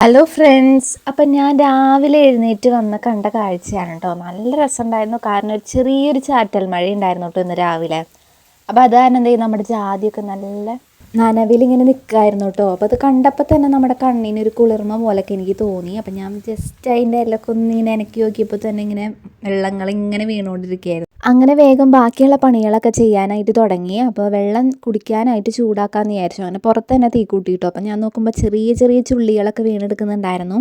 Hello friends അപ്പം ഞാൻ രാവിലെ എഴുന്നേറ്റ് വന്ന് കണ്ട കാഴ്ചയാണ് കേട്ടോ നല്ല രസമുണ്ടായിരുന്നു. കാരണം ഒരു ചെറിയൊരു ചാറ്റൽ മഴ ഉണ്ടായിരുന്നു കേട്ടോ ഇന്ന് രാവിലെ. അപ്പോൾ അത് കാരണം എന്ത് ചെയ്യും നമ്മുടെ ജാതിയൊക്കെ നല്ല നനവിലിങ്ങനെ നിൽക്കായിരുന്നു കേട്ടോ. അപ്പോൾ അത് കണ്ടപ്പോൾ തന്നെ നമ്മുടെ കണ്ണിനൊരു കുളിർമ പോലൊക്കെ എനിക്ക് തോന്നി. അപ്പം ഞാൻ ജസ്റ്റ് അതിന്റെ ഇലൊക്കെ ഒന്ന് ഇങ്ങനെ ഇനക്കി നോക്കിയപ്പോൾ തന്നെ ഇങ്ങനെ വെള്ളങ്ങൾ ഇങ്ങനെ വീണുകൊണ്ടിരിക്കുകയായിരുന്നു. അങ്ങനെ വേഗം ബാക്കിയുള്ള പണികളൊക്കെ ചെയ്യാനായിട്ട് തുടങ്ങി. അപ്പോൾ വെള്ളം കുടിക്കാനായിട്ട് ചൂടാക്കാമെന്ന് വിചാരിച്ചു. അങ്ങനെ പുറത്ത് തന്നെ തീ കൂട്ടിയിട്ടു. അപ്പോൾ ഞാൻ നോക്കുമ്പോൾ ചെറിയ ചെറിയ ചുള്ളികളൊക്കെ വീണെടുക്കുന്നുണ്ടായിരുന്നു.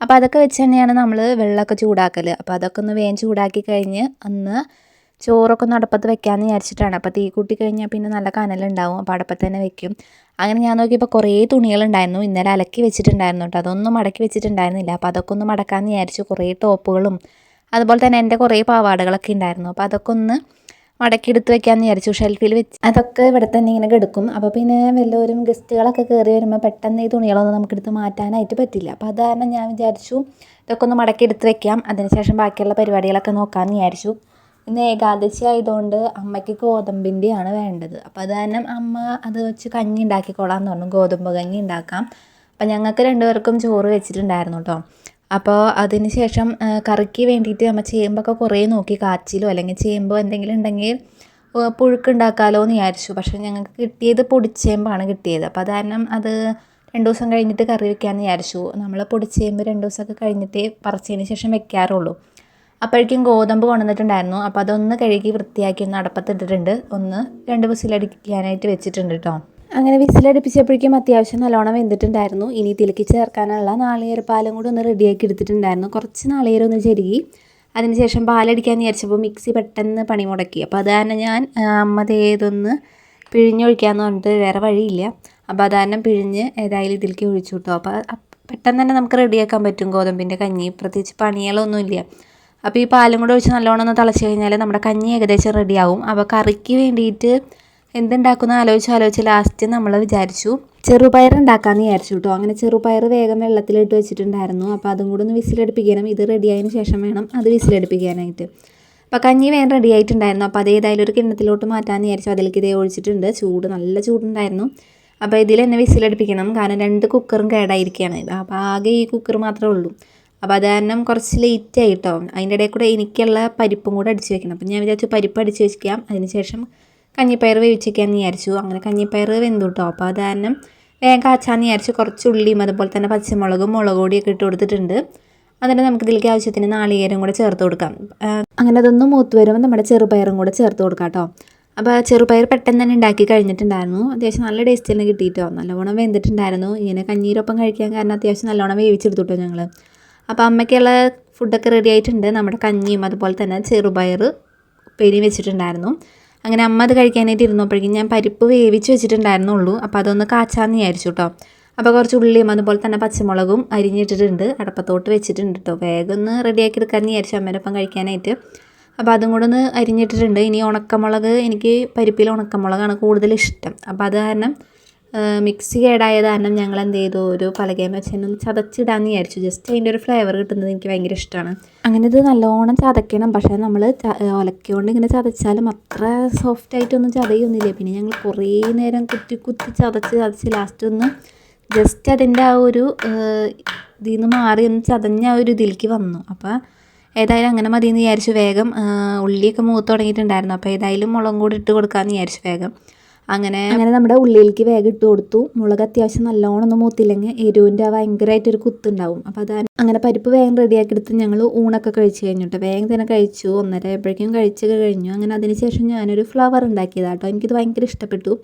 അപ്പോൾ അതൊക്കെ വെച്ച് തന്നെയാണ് നമ്മൾ വെള്ളമൊക്കെ ചൂടാക്കൽ അപ്പോൾ അതൊക്കെ ഒന്ന് വേഗം ചൂടാക്കി കഴിഞ്ഞ് അന്ന് ചോറൊക്കെ ഒന്ന് അടുപ്പത്ത് വെക്കാമെന്ന് വിചാരിച്ചിട്ടാണ്. അപ്പോൾ തീ കൂട്ടി കഴിഞ്ഞാൽ പിന്നെ നല്ല കനലുണ്ടാവും. അപ്പോൾ അടുപ്പത്ത് തന്നെ വെക്കും. അങ്ങനെ ഞാൻ നോക്കിയപ്പോൾ കുറേ തുണികളുണ്ടായിരുന്നു. ഇന്നലെ അലക്കി വെച്ചിട്ടുണ്ടായിരുന്നു കേട്ടോ അതൊന്നും മടക്കി വെച്ചിട്ടുണ്ടായിരുന്നില്ല. അപ്പോൾ അതൊക്കെ ഒന്ന് മടക്കാമെന്ന് വിചാരിച്ചു. കുറേ ടോപ്പുകളും അതുപോലെ തന്നെ എന്റെ കുറേ പാവാടകളൊക്കെ ഉണ്ടായിരുന്നു. അപ്പോൾ അതൊക്കെ ഒന്ന് മടക്കി എടുത്ത് വെക്കാമെന്ന് വിചാരിച്ചു. ഷെൽഫിൽ വെച്ച് അതൊക്കെ ഇവിടെ തന്നെ ഇങ്ങനെ കിടക്കും. അപ്പോൾ പിന്നെ വല്ലവരും ഗസ്റ്റുകളൊക്കെ കയറി വരുമ്പോൾ പെട്ടെന്ന് ഈ തുണികളൊന്നും നമുക്കെടുത്ത് മാറ്റാനായിട്ട് പറ്റില്ല. അപ്പോൾ അത് കാരണം ഞാൻ വിചാരിച്ചു ഇതൊക്കെ ഒന്ന് മടക്കി എടുത്ത് വെക്കാം. അതിനുശേഷം ബാക്കിയുള്ള പരിപാടികളൊക്കെ നോക്കാമെന്ന് വിചാരിച്ചു. ഇന്ന് ഏകാദശി ആയതുകൊണ്ട് അമ്മയ്ക്ക് ഗോതമ്പിന്റെയാണ് വേണ്ടത്. അപ്പോൾ അത് കാരണം അമ്മ അത് വെച്ച് കഞ്ഞി ഉണ്ടാക്കിക്കോളാം എന്ന് പറഞ്ഞു. ഗോതമ്പ് കഞ്ഞി ഉണ്ടാക്കാം. അപ്പം ഞങ്ങൾക്ക് രണ്ടുപേർക്കും ചോറ് വെച്ചിട്ടുണ്ടായിരുന്നു കേട്ടോ അപ്പോൾ അതിന് ശേഷം കറിക്ക് വേണ്ടിയിട്ട് നമ്മൾ ചേമ്പൊക്കെ കുറേ നോക്കി. കാച്ചിലോ അല്ലെങ്കിൽ ചേമ്പോ എന്തെങ്കിലും ഉണ്ടെങ്കിൽ പുഴുക്കുണ്ടാക്കാലോ എന്ന് വിചാരിച്ചു. പക്ഷേ ഞങ്ങൾക്ക് കിട്ടിയത് പൊടിച്ചേമ്പാണ് കിട്ടിയത്. അപ്പോൾ അത് കാരണം അത് രണ്ട് ദിവസം കഴിഞ്ഞിട്ട് കറി വെക്കാമെന്ന് വിചാരിച്ചു. നമ്മൾ പൊടിച്ചേമ്പ് രണ്ട് ദിവസമൊക്കെ കഴിഞ്ഞിട്ട് പറിച്ചതിന് ശേഷം വെക്കാറുള്ളൂ. അപ്പോഴേക്കും ഗോതമ്പ് കൊണ്ടുവന്നിട്ടുണ്ടായിരുന്നു. അപ്പോൾ അതൊന്ന് കഴുകി വൃത്തിയാക്കി ഒന്ന് അടപ്പത്തിട്ടിട്ടുണ്ട്. ഒന്ന് രണ്ട് വിസിലടിക്കാനായിട്ട് വെച്ചിട്ടുണ്ട് കേട്ടോ അങ്ങനെ വിസിലടിപ്പിച്ചപ്പോഴേക്കും അത്യാവശ്യം നല്ലോണം വെന്തിട്ടുണ്ടായിരുന്നു. ഇനി തിലക്കി ചേർക്കാനുള്ള നാളികേരപ്പാലും കൂടി ഒന്ന് റെഡിയാക്കി എടുത്തിട്ടുണ്ടായിരുന്നു. കുറച്ച് നാളികേരം ഒന്ന് ചെരുകി അതിനുശേഷം പാലടിക്കാമെന്ന് വിചാരിച്ചപ്പോൾ മിക്സി പെട്ടെന്ന് പണി മുടക്കി. അപ്പോൾ അത് കാരണം ഞാൻ അമ്മതേതൊന്ന് പിഴിഞ്ഞൊഴിക്കാമെന്ന് പറഞ്ഞിട്ട് വേറെ വഴിയില്ല. അപ്പോൾ അത് പിഴിഞ്ഞ് ഏതായാലും ഇതിലേക്ക് ഒഴിച്ചു കിട്ടും അപ്പോൾ പെട്ടെന്ന് തന്നെ നമുക്ക് റെഡിയാക്കാൻ പറ്റും ഗോതമ്പിന്റെ കഞ്ഞി. പ്രത്യേകിച്ച് പണികളൊന്നുമില്ല. അപ്പോൾ ഈ പാലും കൂടെ ഒഴിച്ച് നല്ലോണം ഒന്ന് തിളച്ച് കഴിഞ്ഞാൽ നമ്മുടെ കഞ്ഞി ഏകദേശം റെഡിയാവും അപ്പോൾ കറിക്ക് വേണ്ടിയിട്ട് എന്തുണ്ടാക്കുന്ന ആലോചിച്ച് ആലോചിച്ച് ലാസ്റ്റ് നമ്മൾ വിചാരിച്ചു. ചെറുപയർ ഉണ്ടാക്കാമെന്ന് വിചാരിച്ചു കേട്ടോ അങ്ങനെ ചെറുപയർ വേഗം വെള്ളത്തിലിട്ട് വെച്ചിട്ടുണ്ടായിരുന്നു. അപ്പോൾ അതും കൂടെ ഒന്ന് വിസിലടുപ്പിക്കണം. ഇത് റെഡിയായതിന് ശേഷം വേണം അത് വിസിലടുപ്പിക്കാനായിട്ട്. അപ്പോൾ കഞ്ഞി വേഗം റെഡി ആയിട്ടുണ്ടായിരുന്നു. അപ്പോൾ അത് ഏതായാലും ഒരു കിണ്ണത്തിലോട്ട് മാറ്റാമെന്ന് വിചാരിച്ചു. അതിലേക്ക് ഇതേ ഒഴിച്ചിട്ടുണ്ട്. ചൂട് നല്ല ചൂടുണ്ടായിരുന്നു. അപ്പോൾ ഇതിൽ തന്നെ വിസിലടുപ്പിക്കണം. കാരണം രണ്ട് കുക്കറും കേടായിരിക്കുകയാണ്. അപ്പോൾ ആകെ ഈ കുക്കർ മാത്രമേ ഉള്ളൂ. അപ്പോൾ അത് കാരണം കുറച്ച് ലേറ്റ് ആയിട്ടോ. അതിന്റെ ഇടയിൽ കൂടെ എനിക്കുള്ള പരിപ്പും കൂടെ അടിച്ച് വെക്കണം. അപ്പം ഞാൻ വിചാരിച്ചു പരിപ്പ് അടിച്ച് വെക്കാം. അതിനുശേഷം കഞ്ഞിപ്പയർ വേവിച്ചേക്കാന്ന് വിചാരിച്ചു. അങ്ങനെ കഞ്ഞിപ്പയർ വെന്തു കേട്ടോ അപ്പോൾ അത് കാരണം വേഗം കാച്ചാന്ന് വിചാരിച്ചു. കുറച്ച് ഉള്ളിയും അതുപോലെ തന്നെ പച്ചമുളകും മുളക് പൊടിയൊക്കെ ഇട്ട് കൊടുത്തിട്ടുണ്ട്. എന്നിട്ട് നമുക്ക് ഇതിലേക്ക് ആവശ്യത്തിന് നാളികേരം കൂടെ ചേർത്ത് കൊടുക്കാം. അങ്ങനെ അതൊന്ന് മൂത്ത് വരുമ്പോൾ നമ്മുടെ ചെറുപയറും കൂടെ ചേർത്ത് കൊടുക്കാം കേട്ടോ അപ്പോൾ ചെറുപയർ പെട്ടെന്ന് തന്നെ ഉണ്ടാക്കി കഴിഞ്ഞിട്ടുണ്ടായിരുന്നു. അത്യാവശ്യം നല്ല ടേസ്റ്റ് തന്നെ കിട്ടിയിട്ടോ നല്ലവണ്ണം വെന്തിട്ടുണ്ടായിരുന്നു. ഇങ്ങനെ കഞ്ഞീരൊപ്പം കഴിക്കാൻ കാരണം അത്യാവശ്യം നല്ലോണം വേവിച്ചെടുത്തു കേട്ടോ ഞങ്ങൾ അപ്പോൾ അമ്മയ്ക്കുള്ള ഫുഡൊക്കെ റെഡി ആയിട്ടുണ്ട്. നമ്മുടെ കഞ്ഞിയും അതുപോലെ തന്നെ ചെറുപയർ പെരി വെച്ചിട്ടുണ്ടായിരുന്നു. അങ്ങനെ അമ്മ അത് കഴിക്കാനായിട്ട് ഇരുന്നപ്പോഴേക്കും ഞാൻ പരിപ്പ് വേവിച്ച് വെച്ചിട്ടുണ്ടായിരുന്നുള്ളൂ. അപ്പോൾ അതൊന്ന് കാച്ചാന്ന് വിചാരിച്ചു കേട്ടോ അപ്പോൾ കുറച്ച് ഉള്ളിയും അതുപോലെ തന്നെ പച്ചമുളകും അരിഞ്ഞിട്ടിട്ടുണ്ട്. അടപ്പത്തോട്ട് വെച്ചിട്ടുണ്ട് കേട്ടോ വേഗം ഒന്ന് റെഡിയാക്കി എടുക്കാമെന്ന് വിചാരിച്ചു അമ്മേനൊപ്പം കഴിക്കാനായിട്ട്. അപ്പോൾ അതും കൂടെ ഒന്ന് അരിഞ്ഞിട്ടിട്ടുണ്ട്. ഇനി ഉണക്കമുളക് എനിക്ക് പരിപ്പിൽ ഉണക്കമുളകാണ് കൂടുതൽ ഇഷ്ടം. അപ്പോൾ അത് കാരണം മിക്സി കേടായത് കാരണം ഞങ്ങൾ എന്ത് ചെയ്തു ഒരു പലകയം വെച്ചൊന്ന് ചതച്ചിടാന്ന് വിചാരിച്ചു. ജസ്റ്റ് അതിന്റെ ഒരു ഫ്ലേവർ കിട്ടുന്നത് എനിക്ക് ഭയങ്കര ഇഷ്ടമാണ് അങ്ങനെ ഇത് നല്ലോണം ചതക്കണം. പക്ഷേ നമ്മൾ ഒലക്കൊണ്ട് ഇങ്ങനെ ചതച്ചാലും അത്ര സോഫ്റ്റ് ആയിട്ടൊന്നും ചതയൊന്നുമില്ല. പിന്നെ ഞങ്ങൾ കുറേ നേരം കുത്തി കുത്തി ചതച്ച് ചതച്ച് ലാസ്റ്റ് ഒന്ന് ജസ്റ്റ് അതിന്റെ ആ ഒരു ഇതിൽ നിന്ന് മാറി ഒന്ന് ചതഞ്ഞ ആ ഒരു ഇതിലേക്ക് വന്നു. അപ്പോൾ ഏതായാലും അങ്ങനെ മതി എന്ന് വിചാരിച്ചു വേഗം ഉള്ളിയൊക്കെ മൂത്ത് തുടങ്ങിയിട്ടുണ്ടായിരുന്നു. അപ്പോൾ ഏതായാലും മുളകും കൂടി ഇട്ട് കൊടുക്കാമെന്ന് വിചാരിച്ചു വേഗം. അങ്ങനെ അങ്ങനെ നമ്മുടെ ഉള്ളിലേക്ക് വേഗം ഇട്ട് കൊടുത്തു. മുളക് അത്യാവശ്യം നല്ലോണം ഒന്നും മൂത്തില്ലെങ്കിൽ എരിവിന്റെ ഭയങ്കരമായിട്ടൊരു കുത്തുണ്ടാവും. അപ്പോൾ അതാണ് അങ്ങനെ പരിപ്പ് വേഗം റെഡിയാക്കി എടുത്ത് ഞങ്ങൾ ഊണൊക്കെ കഴിച്ച് കഴിഞ്ഞിട്ട് വേഗം തന്നെ കഴിച്ചു. ഒന്നര ആയപ്പോഴേക്കും കഴിച്ചൊക്കെ കഴിഞ്ഞു. അങ്ങനെ അതിന് ശേഷം ഞാനൊരു ഫ്ലവർ ഉണ്ടാക്കിയതാണ് കേട്ടോ എനിക്കിത് ഭയങ്കര ഇഷ്ടപ്പെട്ടു.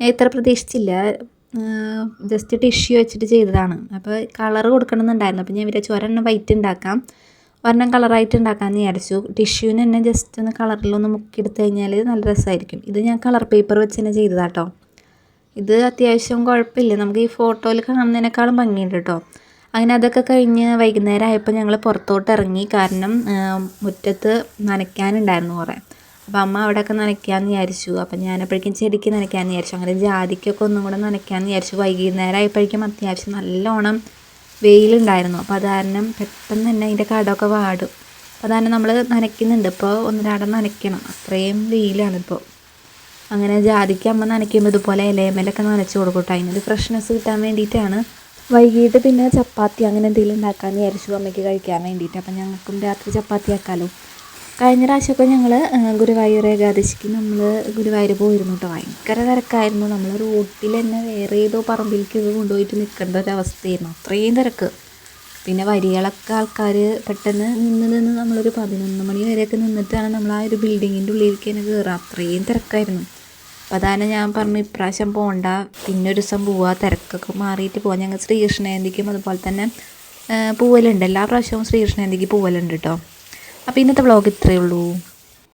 ഞാൻ ഇത്ര പ്രതീക്ഷിച്ചില്ല. ജസ്റ്റ് ടിഷ്യൂ വെച്ചിട്ട് ചെയ്തതാണ്. അപ്പോൾ കളർ കൊടുക്കണമെന്നുണ്ടായിരുന്നു. അപ്പോൾ ഞാൻ വിചാരിച്ചു ഒരെണ്ണം വൈറ്റ് ഉണ്ടാക്കാം. ഒരെണ്ണം കളറായിട്ട് ഉണ്ടാക്കാമെന്ന് വിചാരിച്ചു. ടിഷ്യൂവിന് തന്നെ ജസ്റ്റ് ഒന്ന് കളറിലൊന്ന് മുക്കിയെടുത്ത് കഴിഞ്ഞാൽ നല്ല രസമായിരിക്കും ഇത് ഞാൻ കളർ പേപ്പർ വെച്ച് തന്നെ ചെയ്തതാട്ടോ. ഇത് അത്യാവശ്യം കുഴപ്പമില്ല. നമുക്ക് ഈ ഫോട്ടോയിൽ കാണുന്നതിനേക്കാളും ഭംഗിയുണ്ട് കേട്ടോ. അങ്ങനെ അതൊക്കെ കഴിഞ്ഞ് വൈകുന്നേരം ആയപ്പോൾ ഞങ്ങൾ പുറത്തോട്ട് ഇറങ്ങി. കാരണം മുറ്റത്ത് നനയ്ക്കാനുണ്ടായിരുന്നു കുറേ. അപ്പോൾ അമ്മ അവിടെയൊക്കെ നനയ്ക്കാമെന്ന് വിചാരിച്ചു. അപ്പം ഞാനപ്പോഴേക്കും ചെടിക്ക് നനയ്ക്കാമെന്ന് വിചാരിച്ചു. അങ്ങനെ ജാതിക്കൊക്കെ ഒന്നും കൂടെ നനയ്ക്കാമെന്ന് വിചാരിച്ചു. വൈകുന്നേരം ആയപ്പോഴേക്കും അത്യാവശ്യം നല്ലോണം വെയിലുണ്ടായിരുന്നു. അപ്പോൾ അത് കാരണം പെട്ടെന്ന് തന്നെ അതിന്റെ കടമൊക്കെ വാടും. അപ്പോൾ അതാണ് നമ്മൾ നനയ്ക്കുന്നുണ്ട്. ഇപ്പോൾ ഒന്നിരാടം നനയ്ക്കണം. അത്രയും വെയിലാണിപ്പോൾ അങ്ങനെ ജാതിക്ക് അമ്മ നനയ്ക്കുമ്പോൾ ഇതുപോലെ ഇലയമ്മലൊക്കെ നനച്ച് കൊടുക്കട്ടെ കേട്ടോ അതിനൊരു ഫ്രഷ്നെസ് കിട്ടാൻ വേണ്ടിയിട്ടാണ്. വൈകിട്ട് പിന്നെ ചപ്പാത്തി അങ്ങനെ എന്തെങ്കിലും ഉണ്ടാക്കാമെന്ന് വിചാരിച്ചു. അമ്മയ്ക്ക് കഴിക്കാൻ വേണ്ടിയിട്ട്. അപ്പം ഞങ്ങൾക്കും രാത്രി ചപ്പാത്തി ആക്കാമല്ലോ കഴിഞ്ഞ പ്രാവശ്യമൊക്കെ ഞങ്ങൾ ഗുരുവായൂർ ഏകാദശിക്ക് നമ്മൾ ഗുരുവായൂർ പോയിരുന്നു കേട്ടോ ഭയങ്കര തിരക്കായിരുന്നു. നമ്മൾ റോട്ടിൽ തന്നെ വേറെ ഏതോ പറമ്പിലേക്ക് കൊണ്ടുപോയിട്ട് നിൽക്കേണ്ട ഒരവസ്ഥയായിരുന്നു അത്രയും തിരക്ക്. പിന്നെ വരികളൊക്കെ ആൾക്കാർ പെട്ടെന്ന് നിന്ന് നിന്ന് നമ്മളൊരു പതിനൊന്ന് മണി വരെയൊക്കെ നിന്നിട്ടാണ് നമ്മൾ ആ ഒരു ബിൽഡിങ്ങിന്റെ ഉള്ളിലേക്ക് തന്നെ കയറുക അത്രയും തിരക്കായിരുന്നു. അപ്പോൾ അതാണ് ഞാൻ പറഞ്ഞു ഇപ്രാവശ്യം പോകണ്ട പിന്നെ ഒരു ദിവസം പോവുക തിരക്കൊക്കെ മാറിയിട്ട് പോവാം. ഞങ്ങൾ ശ്രീകൃഷ്ണ ജയന്തിക്കും അതുപോലെ തന്നെ പൂവലുണ്ട്. എല്ലാ പ്രാവശ്യവും ശ്രീകൃഷ്ണ ജയന്തിക്ക് പോവലുണ്ട് കേട്ടോ അപ്പോൾ ഇന്നത്തെ വ്ളോഗ് ഇത്രയേ ഉള്ളൂ.